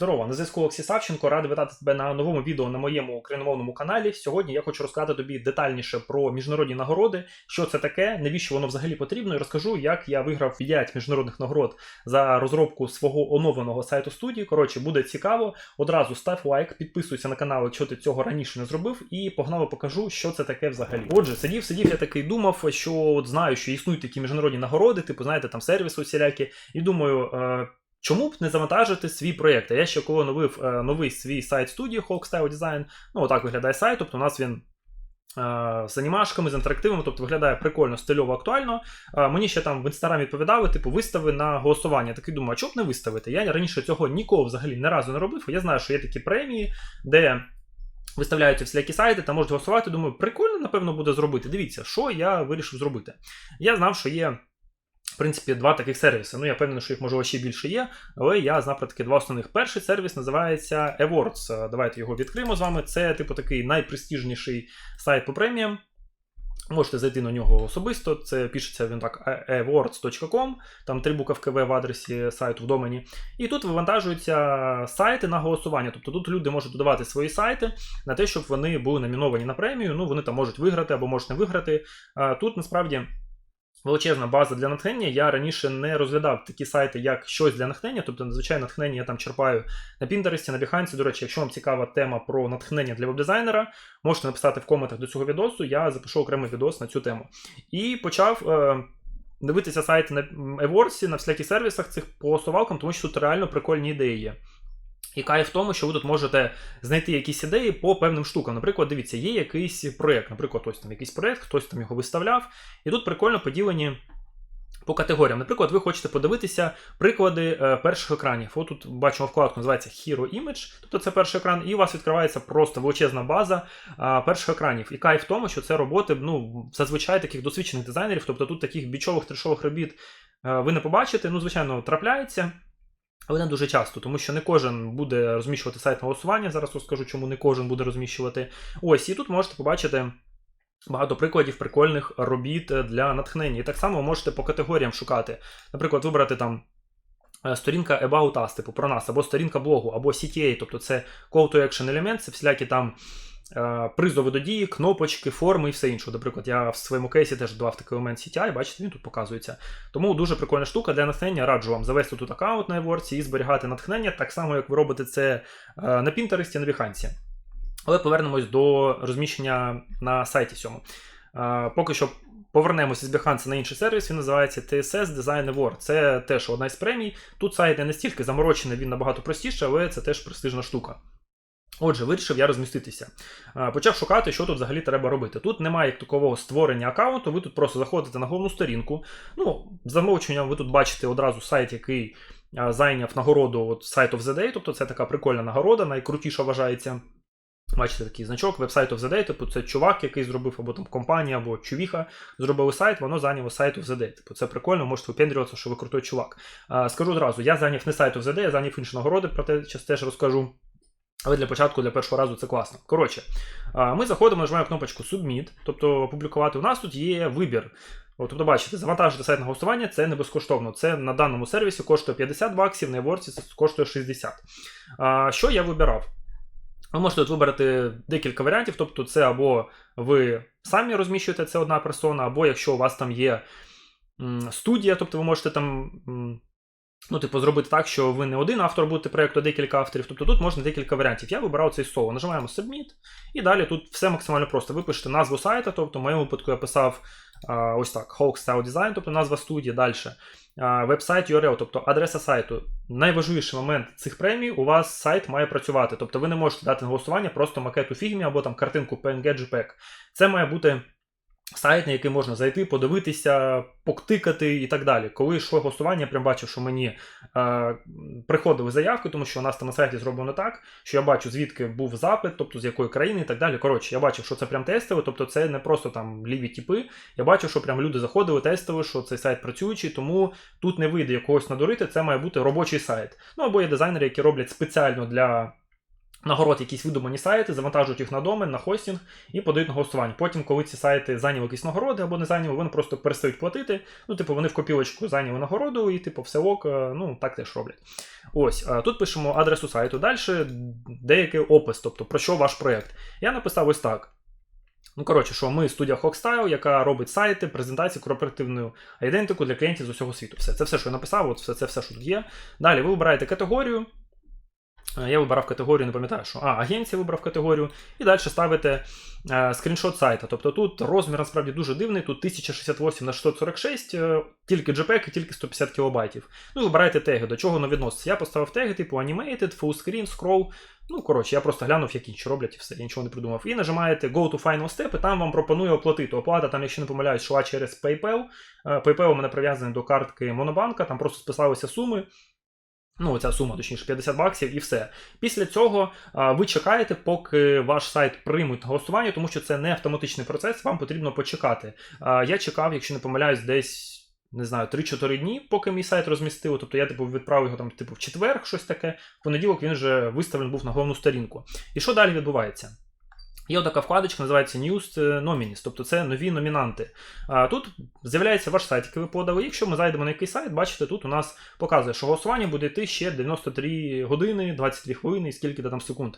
Здорово, на зв'язку Олексій Савченко, радий вітати тебе на новому відео на моєму україномовному каналі. Сьогодні я хочу розказати тобі детальніше про міжнародні нагороди, що це таке, навіщо воно взагалі потрібно, і розкажу, як я виграв 5 міжнародних нагород за розробку свого оновленого сайту студії. Коротше, буде цікаво. Одразу став лайк, підписуйся на канал, якщо ти цього раніше не зробив, і погнало покажу, що це таке взагалі. Отже, сидів, сидів, я такий думав, що от знаю, що існують такі міжнародні нагороди, типу, знаєте, там сервіси усілякі, і думаю. Чому б не завантажити свій проєкт? Я ще коли оновив е, новий свій сайт студії Hulk Style Design, ну отак виглядає сайт, тобто у нас він. е, З анімашками, з інтерактивами, тобто виглядає прикольно, стильово, актуально. Е, Мені ще там в інстаграмі відповідали, типу, вистави на голосування. Такий думаю, а чого б не виставити? Я раніше цього ніколи взагалі ні разу не робив. Я знаю, що є такі премії, де виставляються всілякі сайти та можуть голосувати. Думаю, прикольно, напевно, буде зробити. Дивіться, що я вирішив зробити. Я знав, що є. В принципі, два таких сервіси. Ну, я певний, що їх можливо ще більше є, але я знав про такі два основних. Перший сервіс називається Awards. Е, Давайте його відкриємо з вами. Це, типу, такий найпрестижніший сайт по преміям. Можете зайти на нього особисто. Це пишеться він так awards.com, там три буковки В в адресі сайту в домені. І тут вивантажуються сайти на голосування. Тобто тут люди можуть додавати свої сайти на те, щоб вони були номіновані на премію. Ну, вони там можуть виграти або можуть не виграти. Тут насправді. Величезна база для натхнення. Я раніше не розглядав такі сайти, як щось для натхнення. Тобто, надзвичайно натхнення я там черпаю на Пінтересті, на Behance. До речі, якщо вам цікава тема про натхнення для веб-дизайнера, можете написати в коментах до цього відосу. Я запишу окремий відос на цю тему. І почав. Е- Дивитися сайти на Еворсі, на всіляких сервісах цих по совалкам, тому що тут реально прикольні ідеї. І кайф в тому, що ви тут можете знайти якісь ідеї по певним штукам. Наприклад, дивіться, є якийсь проєкт, наприклад, ось там якийсь проєкт, хтось там його виставляв, і тут прикольно поділені. По категоріям, наприклад, ви хочете подивитися приклади е, перших екранів. От тут бачимо вкладку, називається Hero Image, тобто це перший екран, і у вас відкривається просто величезна база е, перших екранів. І кайф в тому, що це роботи ну, зазвичай таких досвідчених дизайнерів, тобто тут таких бічових трешових робіт е, ви не побачите. Ну, звичайно, трапляється. Але не дуже часто, тому що не кожен буде розміщувати сайт на голосування. Зараз розкажу, чому не кожен буде розміщувати. Ось, і тут можете побачити. Багато прикладів прикольних робіт для натхнення. І так само можете по категоріям шукати. Наприклад, вибрати там е, сторінка About Us, типу про нас, або сторінка блогу, або CTA, тобто це Call to Action елемент, це всілякі там призови до дії, кнопочки, форми і все інше. Наприклад, я в своєму кейсі теж додав такий елемент CTI, бачите, він тут показується. Тому дуже прикольна штука для натхнення. Раджу вам завести тут аккаунт на Eворці і зберігати натхнення, так само, як ви робите це е, на Pinterest, на Behance. Але повернемось до розміщення на сайті цьому. Е, Поки що повернемося з Behance на інший сервіс, він називається TSS Design Award. Це теж одна із премій. Тут сайт не настільки заморочений, він набагато простіший, але це теж престижна штука. Отже, вирішив я розміститися. Е, Почав шукати, що тут взагалі треба робити. Тут немає як такового створення аккаунту, ви тут просто заходите на головну сторінку. Ну, замовченням ви тут бачите одразу сайт, який е, зайняв нагороду от Site of the Day, тобто це така прикольна нагорода, найкрутіша вважається. Бачите, такий значок, веб-сайт of the Day, типу це чувак, який зробив, або там компанія, або чувіха, зробили сайт, воно зайняло сайт of the Day. Типу, це прикольно, можете випендрюватися, що ви крутой чувак. А, скажу одразу, я зайняв не сайт of the Day, я зайняв інші нагороди, про те зараз теж розкажу. Але для початку, для першого разу це класно. Коротше, ми заходимо, нажимаємо кнопочку Submit, тобто опублікувати. У нас тут є вибір. От, тобто, бачите, завантажити сайт на голосування це не безкоштовно. Це на даному сервісі коштує 50 баксів, на Еворці це коштує 60. А, що я вибирав? Ви можете тут вибрати декілька варіантів, тобто це або ви самі розміщуєте це одна персона, або якщо у вас там є студія, тобто ви можете там. Ну, типу, зробити так, що ви не один автор будете проєкту, а декілька авторів. Тобто тут можна декілька варіантів. Я вибирав цей соло. Нажимаємо Submit, і далі тут все максимально просто. Ви пишете назву сайту, тобто в моєму випадку я писав а, ось так: Hawk Style Design, тобто назва студії, далі. Веб-сайт URL, тобто адреса сайту. Найважливіший момент цих премій у вас сайт має працювати. Тобто ви не можете дати на голосування просто макет у фігмі або там картинку PNG JPEG. Це має бути. Сайт, на який можна зайти, подивитися, поктикати і так далі. Коли йшло голосування, я прям бачив, що мені е, приходили заявки, тому що у нас там на сайті зроблено так, що я бачу, звідки був запит, тобто з якої країни і так далі. Коротше, я бачив, що це прям тестове, тобто це не просто там ліві тіпи. Я бачив, що прям люди заходили, тестили, що цей сайт працюючий, тому тут не вийде якогось надурити, це має бути робочий сайт. Ну або є дизайнери, які роблять спеціально для нагород якісь видумані сайти, завантажують їх на домен, на хостінг і подають на голосування. Потім, коли ці сайти зайняли якісь нагороди або не зайняли, вони просто перестають платити. Ну, типу, вони в копілочку зайняли нагороду, і типу, все ок, е, ну так теж роблять. Ось е, тут пишемо адресу сайту. Далі деякий опис, тобто про що ваш проєкт. Я написав ось так. Ну, коротше, що ми студія Hawkstyle, яка робить сайти, презентації, корпоративну ідентику для клієнтів з усього світу. Все, це все, що я написав, от все, це все, що тут є. Далі ви вибираєте категорію. Е, Я вибирав категорію, не пам'ятаю, що. А, агенція вибрав категорію. І далі ставите е, скріншот сайта. Тобто тут розмір насправді дуже дивний, тут 1068 на 646, е, тільки JPEG і тільки 150 кБ. Ну, вибираєте теги, до чого воно відноситься. Я поставив теги, типу Animated, Full Screen, Scroll. Ну, коротше, я просто глянув, які що роблять і все, я нічого не придумав. І нажимаєте Go to Final Step, і там вам пропонує оплатити. Оплата, там, якщо не помиляюсь, йшла через PayPal. Е, PayPal у мене прив'язаний до картки Монобанка, там просто списалися суми. Ну, ця сума, точніше, 50 баксів і все. Після цього а, ви чекаєте, поки ваш сайт приймуть голосування, тому що це не автоматичний процес, вам потрібно почекати. А, я чекав, якщо не помиляюсь, десь. Не знаю, 3-4 дні, поки мій сайт розмістив. Тобто я типу відправив його там, типу, в четвер, щось таке. В понеділок він вже виставлений був на головну сторінку. І що далі відбувається? Є така вкладочка, називається News Nominees, тобто це нові номінанти. Тут з'являється ваш сайт, який ви подали. Якщо ми зайдемо на якийсь сайт, бачите, тут у нас показує, що голосування буде йти ще 93 години, 22 хвилини і скільки там секунд.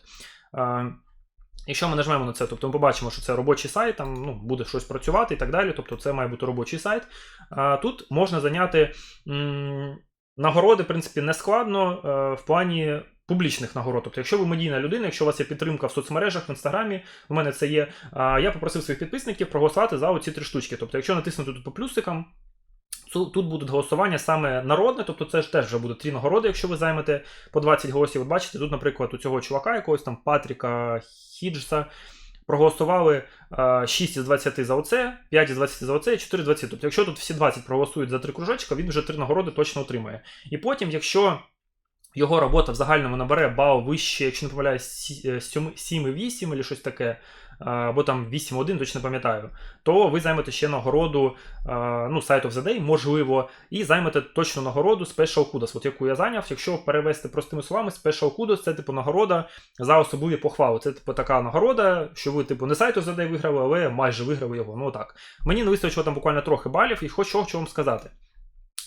Якщо ми нажмемо на це, тобто ми побачимо, що це робочий сайт, там ну, буде щось працювати і так далі. Тобто це має бути робочий сайт. Тут можна зайняти нагороди, в принципі, не складно е, в плані публічних нагород. Тобто, якщо ви медійна людина, якщо у вас є підтримка в соцмережах, в інстаграмі, у мене це є. Я попросив своїх підписників проголосувати за оці три штучки. Тобто, якщо натиснути тут по плюсикам, тут будуть голосування саме народне, тобто це ж теж вже буде три нагороди, якщо ви займете по 20 голосів. От бачите, тут, наприклад, у цього чувака, якогось там Патріка Хіджса. Проголосували 6 із 20 за оце, 5 із 20 за оце і 4 з 20. Тобто, якщо тут всі 20 проголосують за три кружочка, він вже три нагороди точно отримає. І потім, якщо його робота в загальному набере бал вище, якщо не помиляюсь, 7,8 або щось таке, або там 8,1, точно пам'ятаю, то ви займете ще нагороду ну, Site of the Day, можливо, і займете точно нагороду Special Kudos, от яку я зайняв. Якщо перевести простими словами, Special Kudos це типу нагорода за особливі похвали. Це типу така нагорода, що ви типу не Site of the Day виграли, але майже виграли його. Ну так. Мені не вистачило там буквально трохи балів, і хочу що вам сказати.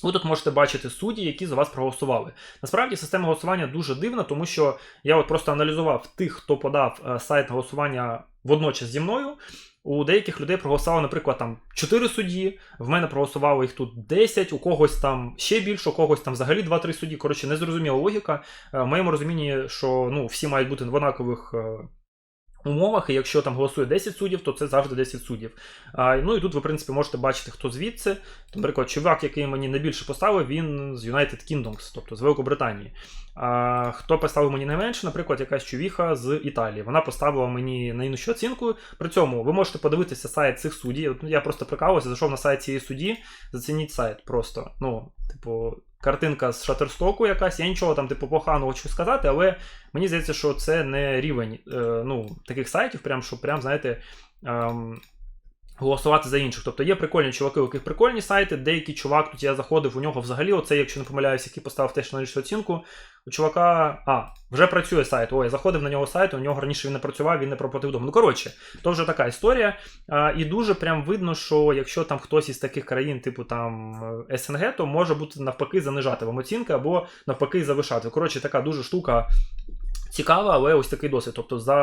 Ви тут можете бачити судді, які за вас проголосували. Насправді система голосування дуже дивна, тому що я от просто аналізував тих, хто подав е, сайт голосування водночас зі мною. У деяких людей проголосувало, наприклад, там 4 судді, в мене проголосувало їх тут 10, у когось там ще більше, у когось там взагалі 2-3 судді. Коротше, незрозуміла логіка. Е, в моєму розумінні, що ну, всі мають бути в однакових е, умовах, і якщо там голосує 10 суддів, то це завжди 10 суддів. А, Ну і тут ви, в принципі, можете бачити, хто звідси. Наприклад, чувак, який мені найбільше поставив, він з United Kingdoms, тобто з Великобританії. А, Хто поставив мені найменше, наприклад, якась чувіха з Італії. Вона поставила мені найнижчу оцінку. При цьому ви можете подивитися сайт цих суддів. Я просто прикалувався, зайшов на сайт цієї судді, зацініть сайт просто. Ну, типу, картинка з шатерстоку якась. Я нічого там, типу, поганого хочу сказати, але мені здається, що це не рівень е, ну, таких сайтів, прям, що прям, знаєте. Е, Голосувати за інших. Тобто є прикольні чуваки, у яких прикольні сайти. Деякий чувак, тут я заходив, у нього взагалі, оце, якщо не помиляюсь, який поставив теж найбільшу оцінку. У чувака. А, вже працює сайт. Ой, заходив на нього сайт, у нього раніше він не працював, він не проплатив дому. Ну, коротше, то вже така історія. А, І дуже прям видно, що якщо там хтось із таких країн, типу там СНГ, то може бути навпаки занижати вам оцінки або навпаки завишати. Коротше, така дуже штука Цікаво, але ось такий досвід. Тобто за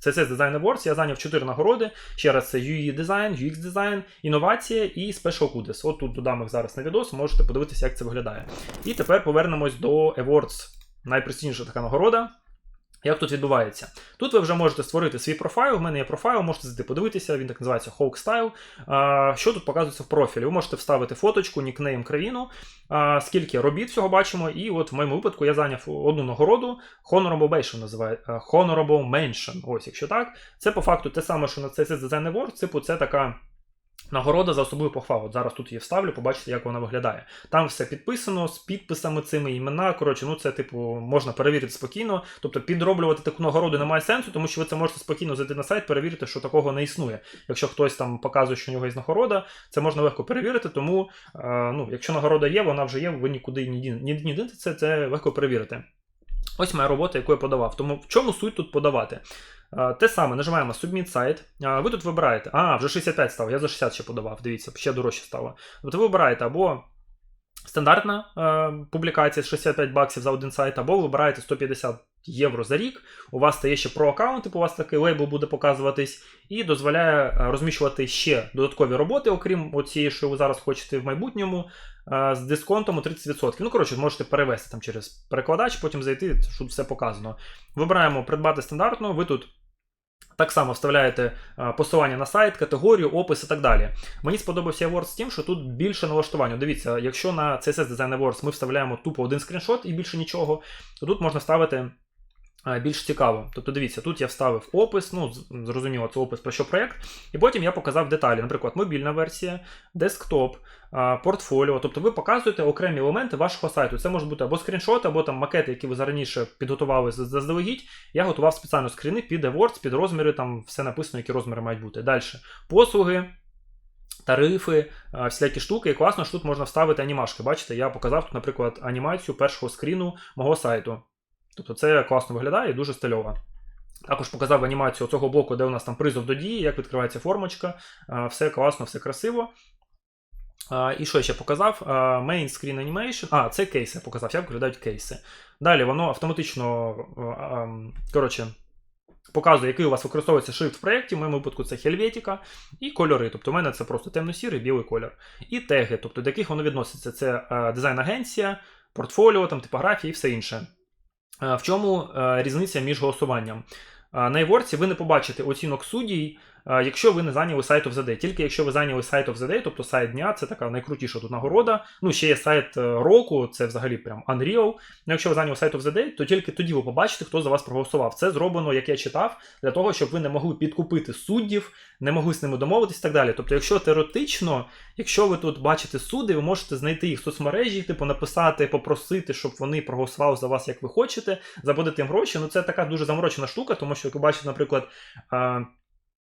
CSS Design Awards я зайняв 4 нагороди. Ще раз, це UI дизайн, UX дизайн, інновація і Special Goodies. От тут додам їх зараз на відос, можете подивитися, як це виглядає. І тепер повернемось до Awards. Найпрестижніша така нагорода. Як тут відбувається? Тут ви вже можете створити свій профайл. У мене є профайл, можете зайти подивитися, він так називається Hawk Style. Що тут показується в профілі? Ви можете вставити фоточку, нікнейм країну, скільки робіт всього бачимо. І от в моєму випадку я зайняв одну нагороду. Honorable Mention називає Honorable Mention. Ось, якщо так, це по факту те саме, що на CSS Design Awards, типу, це така. Нагорода за особливу похвалу. От зараз тут її вставлю, побачите, як вона виглядає. Там все підписано з підписами цими імена. Коротше, ну це, типу, можна перевірити спокійно. Тобто підроблювати таку нагороду немає сенсу, тому що ви це можете спокійно зайти на сайт, перевірити, що такого не існує. Якщо хтось там показує, що у нього є нагорода, це можна легко перевірити. Тому, е, ну, якщо нагорода є, вона вже є, ви нікуди не дінете, це, це легко перевірити. Ось моя робота, яку я подавав. Тому в чому суть тут подавати? Те саме нажимаємо Submit Site. Ви тут вибираєте. А, вже 65 став, я за 60 ще подавав. Дивіться, ще дорожче стало. Тобто ви вибираєте або стандартна е, публікація з 65 баксів за один сайт, або вибираєте 150 євро за рік. У вас стає ще про аккаунт, типу у вас такий лейбл буде показуватись, і дозволяє е, розміщувати ще додаткові роботи, окрім оцієї, що ви зараз хочете в майбутньому, е, з дисконтом у 30%. Ну, коротше, можете перевести там через перекладач, потім зайти, щоб все показано. Вибираємо придбати стандартно, ви тут. Так само вставляєте е, посилання на сайт, категорію, опис і так далі. Мені сподобався AdWords тим, що тут більше налаштування. Дивіться, якщо на CSS Design AdWords ми вставляємо тупо один скріншот і більше нічого, то тут можна ставити більш цікаво. Тобто, дивіться, тут я вставив опис, ну зрозуміло, це опис про що проєкт, і потім я показав деталі. Наприклад, мобільна версія, десктоп, е, портфоліо. Тобто ви показуєте окремі елементи вашого сайту. Це може бути або скріншот, або там макети, які ви раніше підготували заздалегідь. Я готував спеціально скріни під AdWords, під розміри, там все написано, які розміри мають бути. Далі. Послуги. Тарифи, а, всілякі штуки, і класно, що тут можна вставити анімашки. Бачите, я показав тут, наприклад, анімацію першого скріну мого сайту. Тобто це класно виглядає і дуже стильово. Також показав анімацію цього блоку, де у нас там призов до дії, як відкривається формочка. Все класно, все красиво. І що я ще показав? Main Screen Animation. А, це кейси я показав, як виглядають кейси. Далі воно автоматично коротше, показує, який у вас використовується шрифт в проєкті. В моєму випадку це Helvetica. І кольори. Тобто, у мене це просто темно-сірий, білий кольор. І теги, тобто до яких воно відноситься. Це дизайн-агенція, портфоліо, там, типографія і все інше. Е, В чому е, різниця між голосуванням? Е, На Іворці ви не побачите оцінок суддій, якщо ви не зайняли сайт of the Day. Тільки якщо ви зайняли сайт of the Day, тобто сайт дня, це така найкрутіша тут нагорода. Ну, ще є сайт е, року, це взагалі прям Unreal. Ну, якщо ви зайняли сайт of the Day, то тільки тоді ви побачите, хто за вас проголосував. Це зроблено, як я читав, для того, щоб ви не могли підкупити суддів, не могли з ними домовитись і так далі. Тобто, якщо теоретично, якщо ви тут бачите суди, ви можете знайти їх в соцмережі, типу написати, попросити, щоб вони проголосували за вас, як ви хочете, заплатити їм гроші. Ну це така дуже заморочена штука, тому що як ви бачите, наприклад.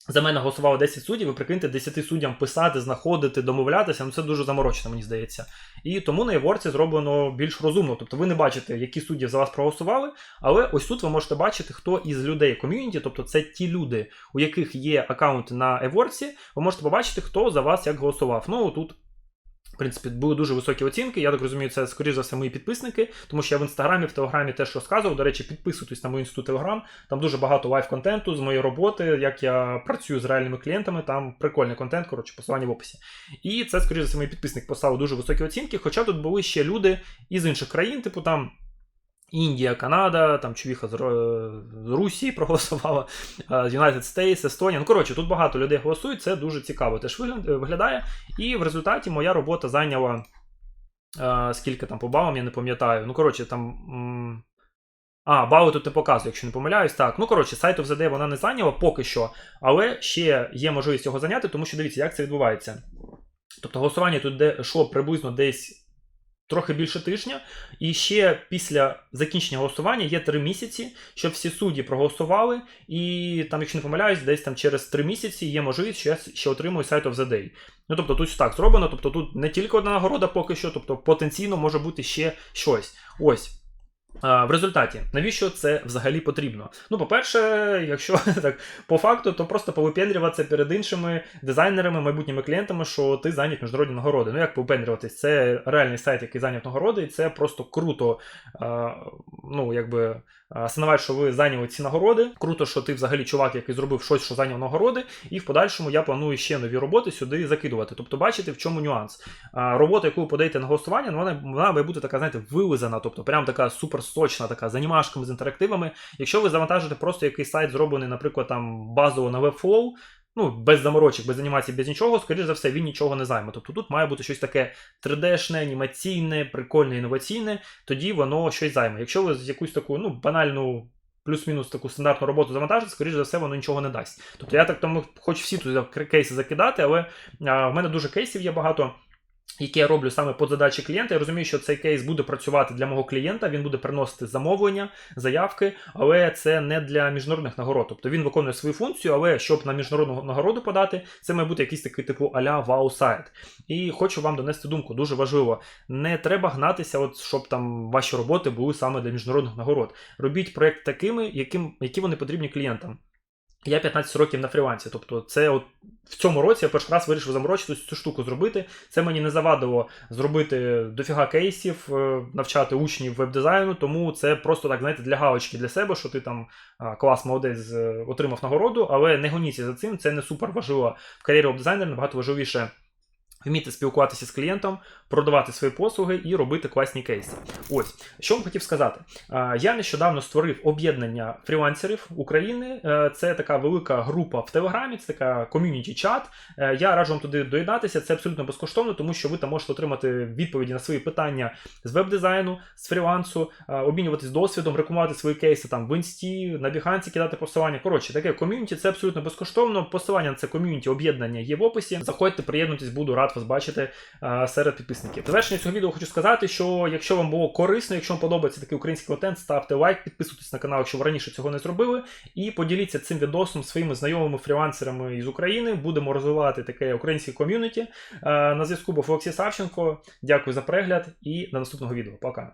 За мене голосувало 10 суддів, ви прикиньте 10 суддям писати, знаходити, домовлятися, ну це дуже заморочено, мені здається. І тому на Еворці зроблено більш розумно. Тобто ви не бачите, які судді за вас проголосували, але ось тут ви можете бачити, хто із людей ком'юніті, тобто це ті люди, у яких є аккаунти на Еворці, ви можете побачити, хто за вас як голосував. Ну тут. Принципі, були дуже високі оцінки. Я так розумію, це скоріш за все мої підписники, тому що я в інстаграмі, в телеграмі теж розказував. До речі, підписуйтесь на мою інститут Телеграм. Там дуже багато лайв-контенту з моєї роботи, як я працюю з реальними клієнтами. Там прикольний контент, коротше, посилання в описі. І це, скоріш за все, мій підписник поставив дуже високі оцінки. Хоча тут були ще люди із інших країн, типу там. Індія, Канада, там чувіха з, з Русі проголосувала, е, United States, Естонія. Ну, коротше, тут багато людей голосують, це дуже цікаво теж виглядає. І в результаті моя робота зайняла е, скільки там по балам, я не пам'ятаю. Ну, коротше, там. А, бали тут не показує, якщо не помиляюсь. Так, ну коротше, сайт of the Day вона не зайняла поки що, але ще є можливість його зайняти, тому що дивіться, як це відбувається. Тобто голосування тут йшло приблизно десь трохи більше тижня, і ще після закінчення голосування є три місяці, щоб всі судді проголосували, і там, якщо не помиляюсь, десь там через три місяці є можливість, що я ще отримую сайт of the Day. Ну тобто тут так зроблено, тобто тут не тільки одна нагорода поки що, тобто потенційно може бути ще щось. Ось. В результаті, навіщо це взагалі потрібно? Ну, по-перше, якщо так по факту, то просто повипендрюватися перед іншими дизайнерами, майбутніми клієнтами, що ти зайняв міжнародні нагороди. Ну як повипендрюватись? Це реальний сайт, який зайняв нагороди, і це просто круто. Ну, якби Синувать, що ви зайняли ці нагороди. Круто, що ти взагалі чувак, який зробив щось, що зайняв нагороди, і в подальшому я планую ще нові роботи сюди закидувати. Тобто, бачите, в чому нюанс. Робота, яку ви подаєте на голосування, ну, вона, вона має бути така, знаєте, вилизана, тобто прям така суперсочна, така з з інтерактивами. Якщо ви завантажите просто якийсь сайт, зроблений, наприклад, там базово на Webflow, ну, без заморочок, без анімації, без нічого, скоріш за все, він нічого не займе. Тобто тут має бути щось таке 3D-шне, анімаційне, прикольне, інноваційне, тоді воно щось займе. Якщо ви з якусь таку ну, банальну. Плюс-мінус таку стандартну роботу завантажити, скоріш за все, воно нічого не дасть. Тобто я так тому хочу всі тут кейси закидати, але а, в мене дуже кейсів є багато. Які я роблю саме під задачі клієнта. Я розумію, що цей кейс буде працювати для мого клієнта, він буде приносити замовлення, заявки, але це не для міжнародних нагород. Тобто він виконує свою функцію, але щоб на міжнародну нагороду подати, це має бути якийсь такий типу аля вау сайт. І хочу вам донести думку, дуже важливо. Не треба гнатися, от щоб там ваші роботи були саме для міжнародних нагород. Робіть проект такими, яким, які вони потрібні клієнтам. Я 15 років на фрілансі, тобто це от в цьому році я перший раз вирішив заморочитись цю штуку зробити. Це мені не завадило зробити дофіга кейсів, е, навчати учнів веб-дизайну, тому це просто так, знаєте, для галочки для себе, що ти там клас молодець отримав нагороду, але не гоніться за цим, це не супер важливо в кар'єрі веб-дизайнера, набагато важливіше. Вміти спілкуватися з клієнтом, продавати свої послуги і робити класні кейси. Ось що вам хотів сказати. Я нещодавно створив об'єднання фрілансерів України. Е, Це така велика група в Телеграмі, це така ком'юніті чат. Е, Я раджу вам туди доєднатися. Це абсолютно безкоштовно, тому що ви там можете отримати відповіді на свої питання з веб-дизайну, з фрілансу, обмінюватись досвідом, рекомендувати свої кейси там в інсті, на біханці кидати посилання. Коротше, таке ком'юніті це абсолютно безкоштовно. Посилання на це ком'юніті об'єднання є в описі. Заходьте, приєднуйтесь, буду рад вас бачити е, серед підписників. Завершення цього відео хочу сказати, що якщо вам було корисно, якщо вам подобається такий український контент, ставте лайк, підписуйтесь на канал, якщо ви раніше цього не зробили, і поділіться цим відосом своїми знайомими фрілансерами із України. Будемо розвивати таке українське ком'юніті. Е, На зв'язку був Олексій Савченко. Дякую за перегляд і до наступного відео. Пока.